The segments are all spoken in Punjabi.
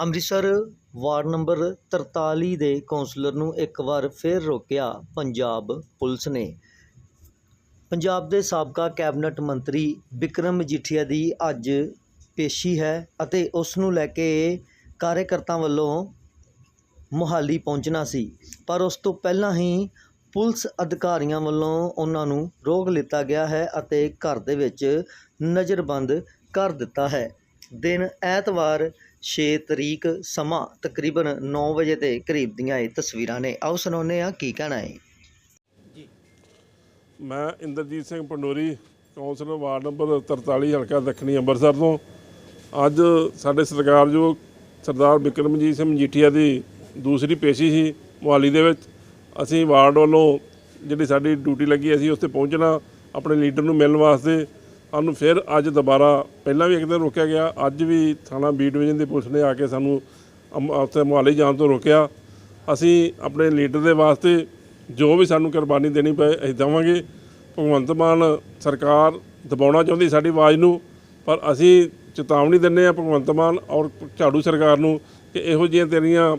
ਅੰਮ੍ਰਿਤਸਰ ਵਾਰਡ ਨੰਬਰ 43 ਦੇ ਕੌਂਸਲਰ ਨੂੰ ਇੱਕ ਵਾਰ ਫਿਰ ਰੋਕਿਆ ਪੰਜਾਬ ਪੁਲਿਸ ਨੇ। ਪੰਜਾਬ ਦੇ ਸਾਬਕਾ ਕੈਬਨਿਟ ਮੰਤਰੀ ਬਿਕਰਮ ਮਜੀਠੀਆ ਦੀ ਅੱਜ ਪੇਸ਼ੀ ਹੈ ਅਤੇ ਉਸ ਨੂੰ ਲੈ ਕੇ ਕਾਰਜਕਰਤਾ ਵੱਲੋਂ ਮੁਹਾਲੀ ਪਹੁੰਚਣਾ ਸੀ। ਪਰ ਉਸ ਤੋਂ ਪਹਿਲਾਂ ਹੀ ਪੁਲਿਸ ਅਧਿਕਾਰੀਆਂ ਵੱਲੋਂ ਉਹਨਾਂ ਨੂੰ ਰੋਕ ਲਿੱਤਾ ਗਿਆ ਹੈ ਅਤੇ ਘਰ ਦੇ ਵਿੱਚ ਨਜ਼ਰਬੰਦ ਕਰ ਦਿੱਤਾ ਹੈ। ਦਿਨ ਐਤਵਾਰ 6 ਤਰੀਕ ਸਮਾਂ ਤਕਰੀਬਨ 9 ਵਜੇ ਦੇ ਕਰੀਬ ਦੀਆਂ ਇਹ ਤਸਵੀਰਾਂ ਨੇ। ਆਓ ਸੁਣਾਉਂਦੇ ਆ ਕੀ ਕਹਿਣਾ ਹੈ। ਮੈਂ Inderjit Singh Pandori councillor ward number 43 ਹਲਕਾ ਦੱਖਣੀ ਅੰਮ੍ਰਿਤਸਰ ਤੋਂ। ਅੱਜ ਸਾਡੇ ਸਰਕਾਰਯੋਗ ਸਰਦਾਰ ਬਿਕਰਮਜੀਤ ਸਿੰਘ ਮਜੀਠੀਆ ਦੀ ਦੂਸਰੀ ਪੇਸ਼ੀ ਸੀ ਮੁਹਾਲੀ ਦੇ ਵਿੱਚ। ਅਸੀਂ ਵਾਰਡ ਵੱਲੋਂ ਜਿਹੜੀ ਸਾਡੀ ਡਿਊਟੀ ਲੱਗੀ, ਅਸੀਂ ਉਸ ਤੇ ਪਹੁੰਚਣਾ, ਆਪਣੇ ਲੀਡਰ ਨੂੰ ਮਿਲਣ ਵਾਸਤੇ ਸਾਨੂੰ ਫਿਰ ਅੱਜ ਦੁਬਾਰਾ ਪਹਿਲਾਂ ਵੀ ਇੱਕ ਦਿਨ ਰੋਕਿਆ ਗਿਆ, ਅੱਜ ਵੀ ਥਾਣਾ ਬੀ ਡਿਵੀਜ਼ਨ ਦੀ ਪੁਲਿਸ ਨੇ ਆ ਕੇ ਸਾਨੂੰ ਉੱਥੇ ਮੁਹਾਲੀ ਜਾਣ ਤੋਂ ਰੋਕਿਆ। ਅਸੀਂ ਆਪਣੇ ਲੀਡਰ ਦੇ ਵਾਸਤੇ ਜੋ ਵੀ ਸਾਨੂੰ ਕੁਰਬਾਨੀ ਦੇਣੀ ਪਏ, ਅਸੀਂ ਦੇਵਾਂਗੇ। ਭਗਵੰਤ ਮਾਨ ਸਰਕਾਰ ਦਬਾਉਣਾ ਚਾਹੁੰਦੀ ਸਾਡੀ ਆਵਾਜ਼ ਨੂੰ, ਪਰ ਅਸੀਂ ਚੇਤਾਵਨੀ ਦਿੰਦੇ ਆ ਭਗਵੰਤ ਮਾਨ ਔਰ ਝਾੜੂ ਸਰਕਾਰ ਨੂੰ ਕਿ ਇਹੋ ਜਿਹੀਆਂ ਤੇਰੀਆਂ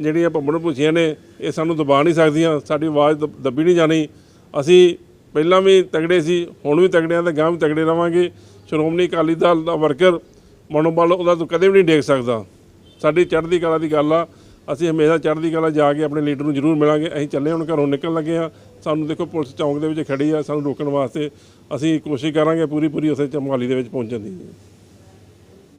ਜਿਹੜੀਆਂ ਭੰਬਣ ਭੁੱਜੀਆਂ ਨੇ, ਇਹ ਸਾਨੂੰ ਦਬਾ ਨਹੀਂ ਸਕਦੀਆਂ, ਸਾਡੀ ਆਵਾਜ਼ ਦਬ- ਦੱਬੀ ਨਹੀਂ ਜਾਣੀ। ਅਸੀਂ ਪਹਿਲਾਂ ਵੀ ਤਗੜੇ ਸੀ, ਹੁਣ ਵੀ ਤਗੜਿਆਂ ਤੇ ਗਾਂ ਵੀ ਤਗੜੇ ਰਵਾਂਗੇ। ਸ਼੍ਰੋਮਣੀ ਅਕਾਲੀ ਦਲ ਦਾ ਵਰਕਰ ਮਨੋਬਲ ਉਹਦਾ ਤੂੰ ਕਦੇ ਵੀ ਨਹੀਂ ਡੇਕ ਸਕਦਾ। ਸਾਡੀ ਚੜ੍ਹਦੀ ਕਲਾ ਦੀ ਗੱਲ ਆ, ਅਸੀਂ ਹਮੇਸ਼ਾ ਚੜ੍ਹਦੀ ਕਲਾ ਜਾ ਕੇ ਆਪਣੇ ਲੀਡਰ ਨੂੰ ਜ਼ਰੂਰ ਮਿਲਾਂਗੇ। ਅਸੀਂ ਚੱਲੇ ਹੁਣ ਘਰੋਂ ਨਿਕਲਣ ਲੱਗੇ ਆ। ਸਾਨੂੰ ਦੇਖੋ, ਪੁਲਿਸ ਚੌਂਕ ਦੇ ਵਿੱਚ ਖੜੀ ਆ, ਸਾਨੂੰ ਰੋਕਣ ਵਾਸਤੇ ਅਸੀਂ ਕੋਸ਼ਿਸ਼ ਕਰਾਂਗੇ ਪੂਰੀ ਪੂਰੀ ਉਸੇ ਚਮਾਲੀ ਦੇ ਵਿੱਚ ਪਹੁੰਚਣ ਦੀ।